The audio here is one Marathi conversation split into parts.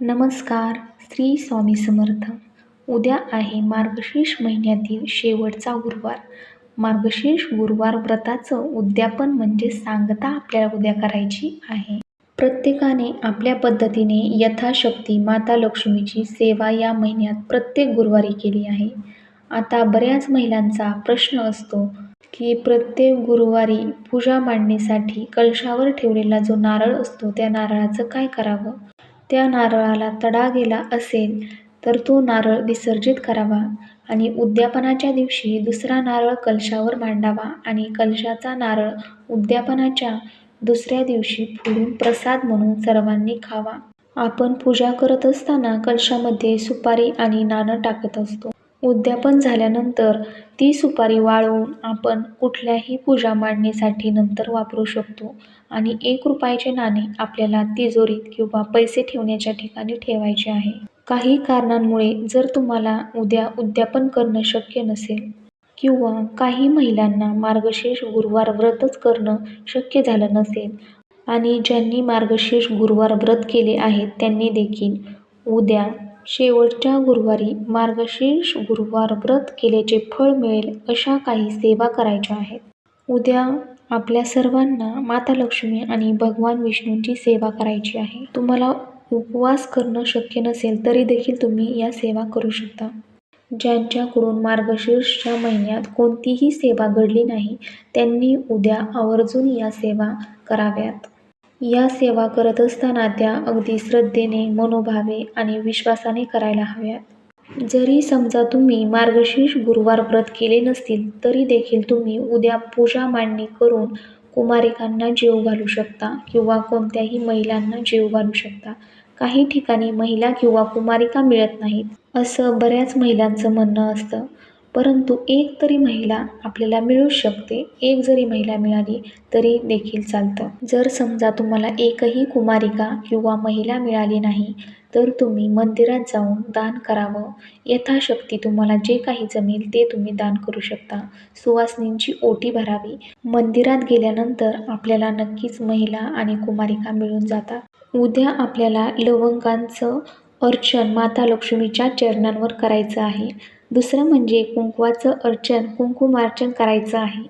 नमस्कार श्री स्वामी समर्थ. उद्या आहे मार्गशीर्ष महिन्यातील शेवटचा गुरुवार. मार्गशीर्ष गुरुवार व्रताचं उद्यापन म्हणजे सांगता आपल्याला उद्या करायची आहे. प्रत्येकाने आपल्या पद्धतीने यथाशक्ती माता लक्ष्मीची सेवा या महिन्यात प्रत्येक गुरुवारी केली आहे. आता बऱ्याच महिलांचा प्रश्न असतो की प्रत्येक गुरुवारी पूजा मांडणीसाठी कलशावर ठेवलेला जो नारळ असतो त्या नारळाचं काय करावं? त्या नारळाला तडा गेला असेल तर तो नारळ विसर्जित करावा आणि उद्यापनाच्या दिवशी दुसरा नारळ कलशावर मांडावा आणि कलशाचा नारळ उद्यापनाच्या दुसऱ्या दिवशी फोडून प्रसाद म्हणून सर्वांनी खावा. आपण पूजा करत असताना कलशामध्ये सुपारी आणि नाणं टाकत असतो. उद्यापन झाल्यानंतर ती सुपारी वाळवून आपण कुठल्याही पूजा मांडणीसाठी नंतर वापरू शकतो. आणि एक रुपयाचे नाणे आपल्याला तिजोरीत किंवा पैसे ठेवण्याच्या ठिकाणी ठेवायचे आहे. काही कारणांमुळे जर तुम्हाला उद्या उद्यापन करणं शक्य नसेल किंवा काही महिलांना मार्गशीर्ष गुरुवार व्रतच करणं शक्य झालं नसेल आणि ज्यांनी मार्गशीर्ष गुरुवार व्रत केले आहेत त्यांनी देखील उद्या शेवटच्या गुरुवारी मार्गशीर्ष गुरुवार व्रत केल्याचे फळ मिळेल अशा काही सेवा करायच्या आहेत. उद्या आपल्या सर्वांना माता लक्ष्मी आणि भगवान विष्णूंची सेवा करायची आहे. तुम्हाला उपवास करणं शक्य नसेल तरी देखील तुम्ही या सेवा करू शकता. ज्यांच्याकडून मार्गशीर्षच्या महिन्यात कोणतीही सेवा घडली नाही त्यांनी उद्या आवर्जून या सेवा कराव्यात. या सेवा करत असताना त्या अगदी श्रद्धेने मनोभावे आणि विश्वासाने करायला हव्यात. जरी समजा तुम्ही मार्गशीर्ष गुरुवार व्रत केले नसतील तरी देखील तुम्ही उद्या पूजा मांडणी करून कुमारिकांना जीव घालू शकता किंवा कोणत्याही महिलांना जीव घालू शकता. काही ठिकाणी महिला किंवा कुमारिका मिळत नाहीत असं बऱ्याच महिलांचं म्हणणं असतं. परंतु एक तरी महिला आपल्याला मिळू शकते. एक जरी महिला मिळाली तरी देखील चालतं. जर समजा तुम्हाला एकही कुमारिका किंवा महिला मिळाली नाही तर तुम्ही मंदिरात जाऊन दान करावं. यथाशक्ती तुम्हाला जे काही जमेल ते तुम्ही दान करू शकता. सुवासनींची ओटी भरावी. मंदिरात गेल्यानंतर आपल्याला नक्कीच महिला आणि कुमारिका मिळून जातात. उद्या आपल्याला लवंगांचं अर्चन माता लक्ष्मीच्या चरणांवर करायचं आहे. दुसरं म्हणजे कुंकवाचं अर्चन कुंकुमार्चन करायचं आहे.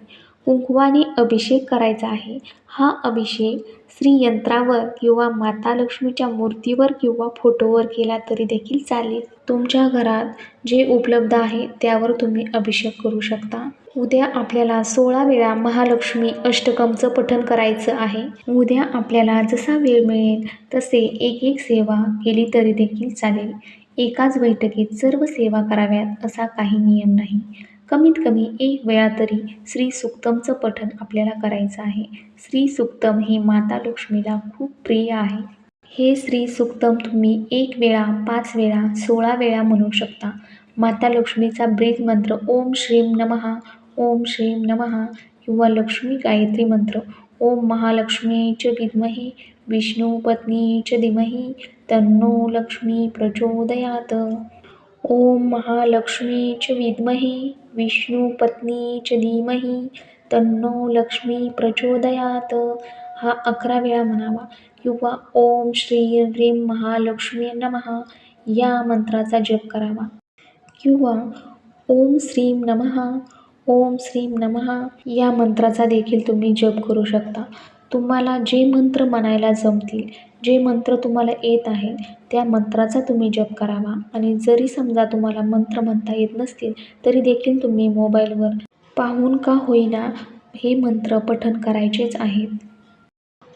कुंकवाने अभिषेक करायचा आहे. हा अभिषेक श्रीयंत्रावर किंवा माता लक्ष्मीच्या मूर्तीवर किंवा फोटोवर केला तरी देखील चालेल. तुमच्या घरात जे उपलब्ध आहे त्यावर तुम्ही अभिषेक करू शकता. उद्या आपल्याला सोळा वेळा महालक्ष्मी अष्टकमचं पठण करायचं आहे. उद्या आपल्याला जसा वेळ मिळेल तसे एक एक सेवा केली तरी देखील चालेल. एकाच बैठकीत सर्व सेवा कराव्यात असा काही नियम नाही. कमीत कमी एक वेळा तरी श्री सुक्तमचं पठण आपल्याला करायचं आहे. श्री सुक्तम हे माता लक्ष्मीला खूप प्रिय आहे. हे श्री सुक्तम तुम्ही एक वेळा पाच वेळा सोळा वेळा म्हणू शकता. माता लक्ष्मीचा ब्रीज मंत्र ओम श्रीम नमहा ओम श्रीम नमहा किंवा लक्ष्मी गायत्री मंत्र ओम महालक्ष्मी च विद्महे विष्णू पत्नी च धीमहि तन्नो लक्ष्मी प्रचोदयात. ओम महालक्ष्मी च विद्महे विष्णू पत्नी च धीमहि तन्नो लक्ष्मी प्रचोदयात. हा अकरा वेळा म्हणावा किंवा ओम श्री ह्रीं महालक्ष्मी नमः या मंत्राचा जप करावा. किंवा ओम श्रीं नमः ओम श्रीम नमः. या मंत्राचा देखील तुम्ही जप करू शकता. तुम्हाला जे मंत्र म्हणायला जमतील जे मंत्र तुम्हाला येत आहे त्या मंत्राचा तुम्ही जप करावा. आणि जरी समजा तुम्हाला मंत्र म्हणता येत नसतील तरी देखील तुम्ही मोबाईलवर पाहून का होईना हे मंत्र पठण करायचेच आहेत.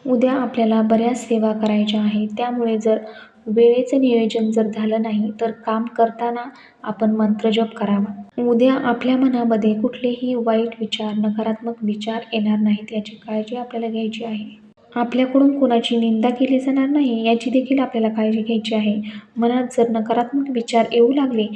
उद्या आपल्याला बऱ्याच सेवा करायच्या आहेत. त्यामुळे जर वेळेचं नियोजन जर झालं नाही तर काम करताना आपण मंत्रजप करावा. उद्या आपल्या मनामध्ये कुठलेही वाईट विचार नकारात्मक विचार येणार नाहीत याची काळजी आपल्याला घ्यायची आहे. आपल्याकडून कोणाची निंदा केली जाणार नाही याची देखील आपल्याला काळजी घ्यायची आहे. मनात जर नकारात्मक विचार येऊ लागले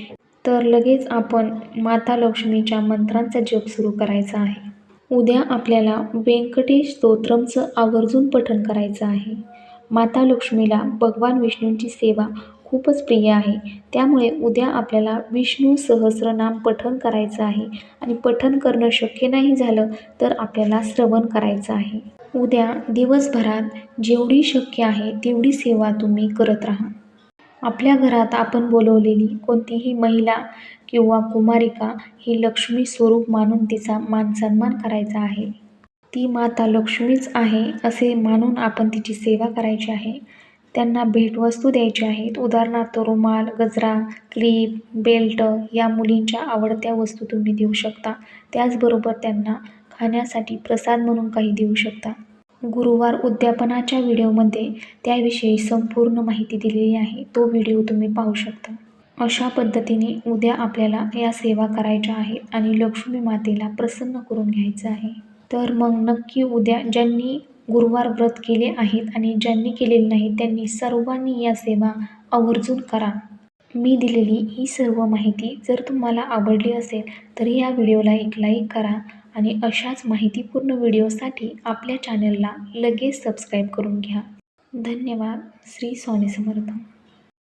तर लगेच आपण माता लक्ष्मीच्या मंत्रांचा जप सुरू करायचा आहे. उद्या आपल्याला व्यंकटेश स्तोत्रमचं आवर्जून पठण करायचं आहे. माता लक्ष्मीला भगवान विष्णूंची सेवा खूपच प्रिय आहे. त्यामुळे उद्या आपल्याला विष्णू सहस्रनाम पठण करायचं आहे. आणि पठण करणं शक्य नाही झालं तर आपल्याला श्रवण करायचं आहे. उद्या दिवसभरात जेवढी शक्य आहे तेवढी सेवा तुम्ही करत राहा. आपल्या घरात आपण बोलवलेली कोणतीही महिला किंवा कुमारिका ही लक्ष्मी स्वरूप मानून तिचा मानसन्मान करायचा आहे. ती माता लक्ष्मीच आहे असे मानून आपण तिची सेवा करायची आहे. त्यांना भेटवस्तू द्यायच्या आहेत. उदाहरणार्थ रुमाल गजरा क्लिप बेल्ट या मुलींच्या आवडत्या वस्तू तुम्ही देऊ शकता. त्याचबरोबर त्यांना खाण्यासाठी प्रसाद म्हणून काही देऊ शकता. गुरुवार उद्यापनाच्या व्हिडिओमध्ये त्याविषयी संपूर्ण माहिती दिलेली आहे. तो व्हिडिओ तुम्ही पाहू शकता. अशा पद्धतीने उद्या आपल्याला या सेवा करायच्या आहेत आणि लक्ष्मी मातेला प्रसन्न करून घ्यायचं आहे. तर मग नक्की उद्या ज्यांनी गुरुवार व्रत केले आहेत आणि ज्यांनी केलेले नाही त्यांनी सर्वांनी या सेवा आवर्जून करा. मी दिलेली ही सर्व माहिती जर तुम्हाला आवडली असेल तर या व्हिडिओला एक लाईक करा आणि अशाच माहितीपूर्ण व्हिडिओसाठी आपल्या चॅनलला लगेच सबस्क्राईब करून घ्या. धन्यवाद. श्री स्वामी समर्थ.